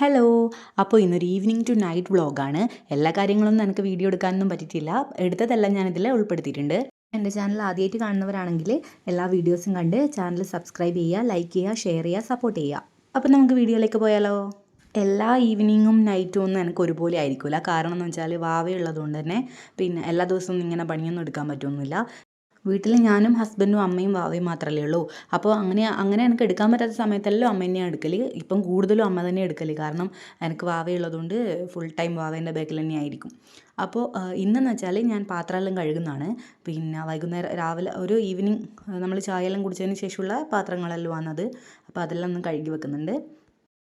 Hello. അപ്പോൾ ഇന്നൊരു evening to night വ്ളോഗാണ് എല്ലാ കാര്യങ്ങളൊന്നും എനിക്ക് വീഡിയോ എടുക്കാനൊന്നും പറ്റിയിട്ടില്ല. എടുത്തതെല്ലാം ഞാനിതിൽ ഉൾപ്പെടുത്തിയിട്ടുണ്ട്. എന്റെ ചാനൽ ആദ്യമായിട്ട് കാണുന്നവരാണെങ്കിൽ എല്ലാ വീഡിയോസും കണ്ട് ചാനൽ സബ്സ്ക്രൈബ് ചെയ്യുക ലൈക്ക് ചെയ്യുക ഷെയർ ചെയ്യുക സപ്പോർട്ട് ചെയ്യുക. അപ്പോൾ നമുക്ക് വീഡിയോയിലേക്ക് പോയാലോ? എല്ലാ ഈവനിങ്ങും നൈറ്റും ഒന്നും എനിക്ക് ഒരുപോലെ ആയിരിക്കില്ല കാരണം എന്ന് വെച്ചാൽ വാവയുള്ളത് കൊണ്ട് തന്നെ. പിന്നെ എല്ലാ ദിവസവും ഇങ്ങനെ പണിയൊന്നും എടുക്കാൻ പറ്റുമൊന്നുമില്ല വീട്ടിൽ ഞാനും ഹസ്ബൻഡും അമ്മയും വാവയും മാത്രമല്ലേ ഉള്ളൂ. അപ്പോൾ അങ്ങനെ അങ്ങനെ എനിക്ക് എടുക്കാൻ പറ്റാത്ത സമയത്തെല്ലാം അമ്മ തന്നെയാണ് എടുക്കൽ ഇപ്പം കൂടുതലും അമ്മ തന്നെ എടുക്കൽ കാരണം എനിക്ക് വാവയുള്ളതുകൊണ്ട് ഫുൾ ടൈം വാവേന്റെ ബാക്കിൽ തന്നെ ആയിരിക്കും. അപ്പോൾ ഇന്നെന്ന് വെച്ചാൽ ഞാൻ പാത്രമെല്ലാം കഴുകുന്നതാണ്. പിന്നെ വൈകുന്നേരം രാവിലെ ഒരു ഈവനിങ് നമ്മൾ ചായ ചായയെല്ലാം കുടിച്ചതിന് ശേഷമുള്ള പാത്രങ്ങളെല്ലാം വന്നത് അപ്പോൾ അതെല്ലാം ഒന്ന് കഴുകി വെക്കുന്നുണ്ട്.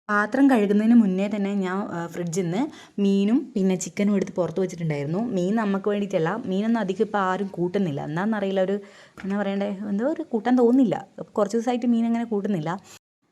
പാത്രം കഴുകുന്നതിന് മുന്നേ തന്നെ ഞാൻ ഫ്രിഡ്ജിൽ നിന്ന് മീനും പിന്നെ ചിക്കനും എടുത്ത് പുറത്ത് വെച്ചിട്ടുണ്ടായിരുന്നു. മീൻ നമുക്ക് വേണ്ടിയിട്ടല്ല. മീനൊന്നും അധികം ഇപ്പോൾ ആരും കൂട്ടുന്നില്ല. എന്താണെന്നറിയില്ല ഒരു എന്താ പറയണ്ടേ എന്തോ ഒരു കൂട്ടാൻ തോന്നുന്നില്ല. കുറച്ച് ദിവസമായിട്ട് മീൻ അങ്ങനെ കൂട്ടുന്നില്ല.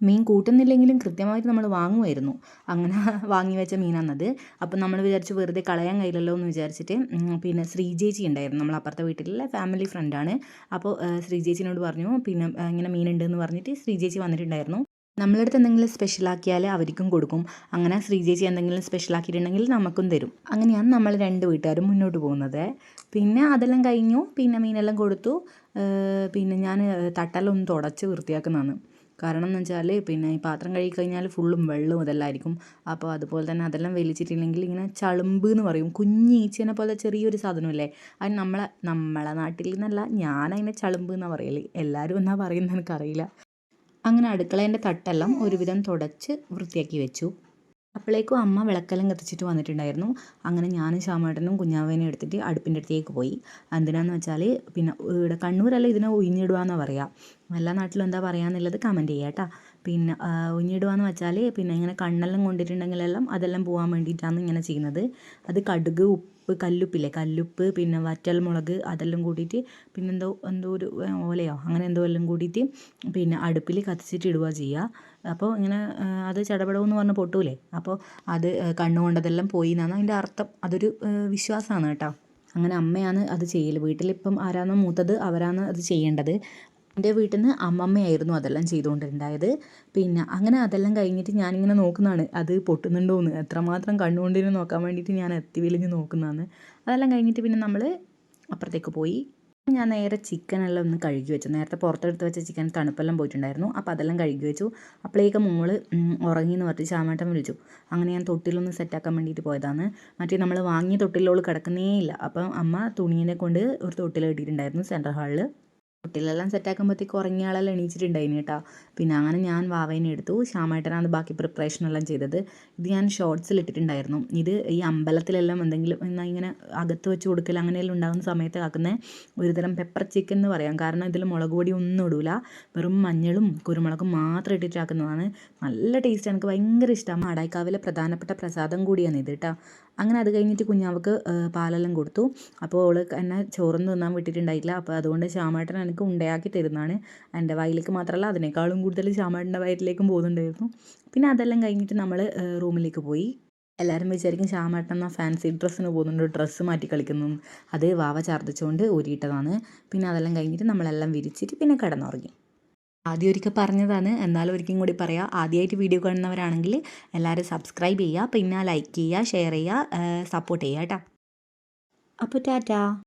മീൻ കൂട്ടുന്നില്ലെങ്കിലും കൃത്യമായിട്ട് നമ്മൾ വാങ്ങുമായിരുന്നു അങ്ങനെ വാങ്ങി വെച്ച മീനാണത്. അപ്പം നമ്മൾ വിചാരിച്ച് വെറുതെ കളയാൻ കഴിയില്ലല്ലോ എന്ന് വിചാരിച്ചിട്ട് പിന്നെ ശ്രീജേച്ചി ഉണ്ടായിരുന്നു. നമ്മൾ അപ്പുറത്തെ വീട്ടിലെ ഫാമിലി ഫ്രണ്ടാണ്. അപ്പോൾ ശ്രീജേച്ചിനോട് പറഞ്ഞു പിന്നെ ഇങ്ങനെ മീനുണ്ടെന്ന് പറഞ്ഞിട്ട് ശ്രീജേച്ചി വന്നിട്ടുണ്ടായിരുന്നു. നമ്മളടുത്ത് എന്തെങ്കിലും സ്പെഷ്യലാക്കിയാൽ അവർക്കും കൊടുക്കും. അങ്ങനെ ശ്രീജേച്ചി എന്തെങ്കിലും സ്പെഷ്യൽ ആക്കിയിട്ടുണ്ടെങ്കിൽ നമുക്കും തരും. അങ്ങനെയാണ് നമ്മൾ രണ്ട് വീട്ടുകാരും മുന്നോട്ട് പോകുന്നത്. പിന്നെ അതെല്ലാം കഴിഞ്ഞു. പിന്നെ മീനെല്ലാം കൊടുത്തു. പിന്നെ ഞാൻ തട്ടെല്ലാം ഒന്ന് തുടച്ച് വൃത്തിയാക്കുന്നതാണ്. കാരണം എന്ന് വെച്ചാൽ പിന്നെ ഈ പാത്രം കഴുകി കഴിഞ്ഞാൽ ഫുള്ളും വെള്ളവും ഇതെല്ലാമായിരിക്കും അപ്പോൾ അതുപോലെ തന്നെ അതെല്ലാം വലിച്ചിട്ടില്ലെങ്കിൽ ഇങ്ങനെ ചളുമ്പ് എന്ന് പറയും. കുഞ്ഞി ഈച്ചേനെ പോലെ ചെറിയൊരു സാധനമല്ലേ? അത് നമ്മളെ നമ്മളെ നാട്ടിൽ നിന്നല്ല ഞാൻ ചളുമ്പ് എന്നാണ് പറയൽ. എല്ലാവരും എന്നാ പറയുന്നത് എനിക്കറിയില്ല. അങ്ങനെ അടുക്കളേന്റെ തട്ടെല്ലാം ഒരുവിധം തുടച്ച് വൃത്തിയാക്കി വെച്ചു. അപ്പോഴേക്കും അമ്മ വിളക്കെല്ലാം കത്തിച്ചിട്ട് വന്നിട്ടുണ്ടായിരുന്നു. അങ്ങനെ ഞാനും ശ്യാമേട്ടനും കുഞ്ഞാവേനെ എടുത്തിട്ട് അടുപ്പിന്റെ അടുത്തേക്ക് പോയി. എന്തിനാന്ന് വെച്ചാൽ പിന്നെ ഇവിടെ കണ്ണൂരല്ല ഇതിനെ ഉയിഞ്ഞിടുക എന്നാണ് പറയുക എല്ലാ നാട്ടിലും എന്താ പറയുക എന്നുള്ളത് കമന്റ് ചെയ്യാം കേട്ടോ പിന്നെ ഉയിഞ്ഞിടുക എന്ന് വെച്ചാൽ പിന്നെ ഇങ്ങനെ കണ്ണെല്ലാം കൊണ്ടിട്ടുണ്ടെങ്കിലെല്ലാം അതെല്ലാം പോകാൻ വേണ്ടിയിട്ടാണ് ഇങ്ങനെ ചെയ്യുന്നത്. അത് കടുക് ഉപ്പ് കല്ലുപ്പില്ലേ? കല്ലുപ്പ് പിന്നെ വറ്റൽ മുളക് അതെല്ലാം കൂട്ടിയിട്ട് പിന്നെ എന്തോ ഒരു ഓലയോ അങ്ങനെ എന്തോ എല്ലാം കൂട്ടിയിട്ട് പിന്നെ അടുപ്പിൽ കത്തിച്ചിട്ട് ഇടുക ചെയ്യുക. അപ്പോൾ ഇങ്ങനെ അത് ചടപടമെന്ന് പറഞ്ഞ് പൊട്ടൂലേ? അപ്പോൾ അത് കണ്ണുകൊണ്ടതെല്ലാം പോയി എന്നാണ് അതിന്റെ അർത്ഥം. അതൊരു വിശ്വാസമാണ് കേട്ടോ. അങ്ങനെ അമ്മയാണ് അത് ചെയ്യൽ വീട്ടിലിപ്പം ആരാണോ മൂത്തത് അവരാണ് അത് ചെയ്യേണ്ടത്. എന്റെ വീട്ടിൽ നിന്ന് അമ്മമ്മയായിരുന്നു അതെല്ലാം ചെയ്തുകൊണ്ടിരുണ്ടായത് പിന്നെ അങ്ങനെ അതെല്ലാം കഴിഞ്ഞിട്ട് ഞാനിങ്ങനെ നോക്കുന്നതാണ്. അത് പൊട്ടുന്നുണ്ടോ എന്ന് എത്രമാത്രം കണ്ണുകൊണ്ടിരുന്ന് നോക്കാൻ വേണ്ടിയിട്ട് ഞാൻ എത്തി വലിഞ്ഞ് നോക്കുന്നതാണ്. അതെല്ലാം കഴിഞ്ഞിട്ട് പിന്നെ നമ്മൾ അപ്പുറത്തേക്ക് പോയി. ഞാൻ നേരെ ചിക്കനെല്ലാം ഒന്ന് കഴുകി വെച്ചു. നേരത്തെ പുറത്തെടുത്ത് വെച്ച ചിക്കൻ തണുപ്പെല്ലാം പോയിട്ടുണ്ടായിരുന്നു. അപ്പോൾ അതെല്ലാം കഴുകി വെച്ചു. അപ്പോഴേക്ക് മോൾ ഉറങ്ങി എന്ന് പറഞ്ഞ് ചാമേട്ടൻ വിളിച്ചു. അങ്ങനെ ഞാൻ തൊട്ടിലൊന്ന് സെറ്റാക്കാൻ വേണ്ടിയിട്ട് പോയതാണ്. മറ്റേ നമ്മൾ വാങ്ങിയ തൊട്ടിലോൾ കിടക്കുന്നേ ഇല്ല. അപ്പം അമ്മ തുണീനെ കൊണ്ട് ഒരു തൊട്ടിൽ കിട്ടിയിട്ടുണ്ടായിരുന്നു സെൻട്രൽ ഹാളിൽ കുട്ടികളെല്ലാം സെറ്റാക്കുമ്പോഴത്തേക്ക് ഉറങ്ങിയ ആളെല്ലാം എണീച്ചിട്ടുണ്ടായിന് കേട്ടോ. പിന്നെ അങ്ങനെ ഞാൻ വാവേനെ എടുത്തു. ശ്യാമേട്ടനാണ് ബാക്കി പ്രിപ്പറേഷൻ എല്ലാം ചെയ്തത്. ഇത് ഞാൻ ഷോർട്സിൽ ഇട്ടിട്ടുണ്ടായിരുന്നു. ഇത് ഈ അമ്പലത്തിലെല്ലാം എന്തെങ്കിലും എന്നാൽ ഇങ്ങനെ അകത്ത് വെച്ച് കൊടുക്കൽ അങ്ങനെയെല്ലാം ഉണ്ടാകുന്ന സമയത്ത് ആക്കുന്ന ഒരുതരം പെപ്പർ ചിക്കൻ എന്ന് പറയാം. കാരണം ഇതിൽ മുളക് പൊടി ഒന്നും ഇടൂല. വെറും മഞ്ഞളും കുരുമുളകും മാത്രം ഇട്ടിട്ടാക്കുന്നതാണ് നല്ല ടേസ്റ്റ് എനിക്ക് ഭയങ്കര ഇഷ്ടമാണ് മാടായിക്കാവിലെ പ്രധാനപ്പെട്ട പ്രസാദം കൂടിയാണ് ഇത് കേട്ടോ. അങ്ങനെ അത് കഴിഞ്ഞിട്ട് കുഞ്ഞാവക്ക് പാലെല്ലാം കൊടുത്തു. അപ്പോൾ അവൾ എന്നെ ചോറൊന്നും തിന്നാൻ വിട്ടിട്ടുണ്ടായിട്ടില്ല. അപ്പോൾ അതുകൊണ്ട് ശ്യാമേട്ടൻ എനിക്ക് ഉണ്ടയാക്കി തരുന്നതാണ്. എന്റെ വയലിലേക്ക് മാത്രമല്ല അതിനേക്കാളും കൂടുതൽ ശ്യാമേട്ടന്റെ വയറ്റിലേക്കും പോകുന്നുണ്ടായിരുന്നു. പിന്നെ അതെല്ലാം കഴിഞ്ഞിട്ട് നമ്മൾ റൂമിലേക്ക് പോയി. എല്ലാവരും വിചാരിക്കും ശ്യാമേട്ടൻ എന്നാൽ ഫാൻസി ഡ്രസ്സിന് പോകുന്നുണ്ട്. ഡ്രസ്സ് മാറ്റി കളിക്കുന്നു. അത് വാവ ഛർദ്ദിച്ചുകൊണ്ട് ഊരിയിട്ടതാണ്. പിന്നെ അതെല്ലാം കഴിഞ്ഞിട്ട് നമ്മളെല്ലാം വിരിച്ചിട്ട് പിന്നെ കിടന്നുറങ്ങി. ആദ്യം ഒരിക്കൽ പറഞ്ഞതാണ്. എന്നാലും ഒരിക്കലും കൂടി പറയാം. ആദ്യമായിട്ട് വീഡിയോ കാണുന്നവരാണെങ്കിൽ എല്ലാവരും സബ്സ്ക്രൈബ് ചെയ്യുക. പിന്നെ ലൈക്ക് ചെയ്യുക ഷെയർ ചെയ്യുക സപ്പോർട്ട് ചെയ്യുക കേട്ടോ. അപ്പോൾ ടാറ്റാ.